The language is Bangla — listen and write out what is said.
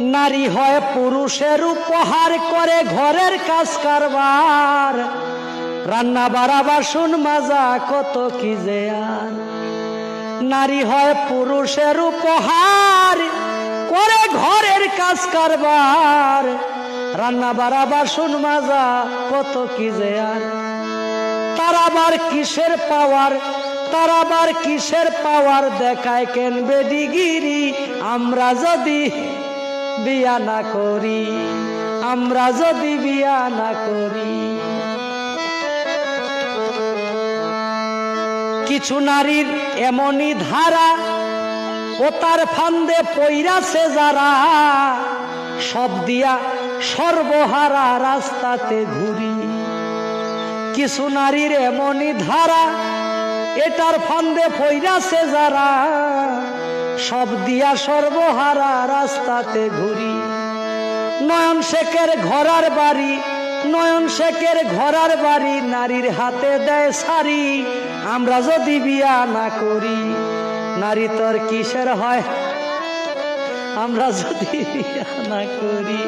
নারী হয় পুরুষের উপহার করে ঘরের কাজ কারবার। রান্না, বাড়া, বাসন মাজা, কত কি যে আর। নারী হয় পুরুষের উপহার করে ঘরের কাজ কারবার। রান্না, বাড়া, বাসন মাজা, কত কি যে আর। তার আবার কিসের পাওয়ার? তার আবার কিসের পাওয়ার? দেখায় কেন বেডিগিরি আমরা যদি বিয়া না করি, আমরা যদি বিয়া না করি। কিছু নারীর এমনই ধারা, ও তার ফান্দে পইরাছে যারা। সব দিয়া সর্বহারা রাস্তাতে ঘুরি। কিছু নারীর এমনই ধারা, এটার ফান্দে পইরাছে যারা। সব দিয়া সর্বহারা রাস্তাতে ঘুরি। নয়ন শেখের ঘরার বাড়ি, নয়ন শেখের ঘরার বাড়ি, নারীর হাতে দেয় সারি আমরা যদি বিয়া না করি, নারী তোর কিসের হয়? আমরা যদি বিয়া না করি।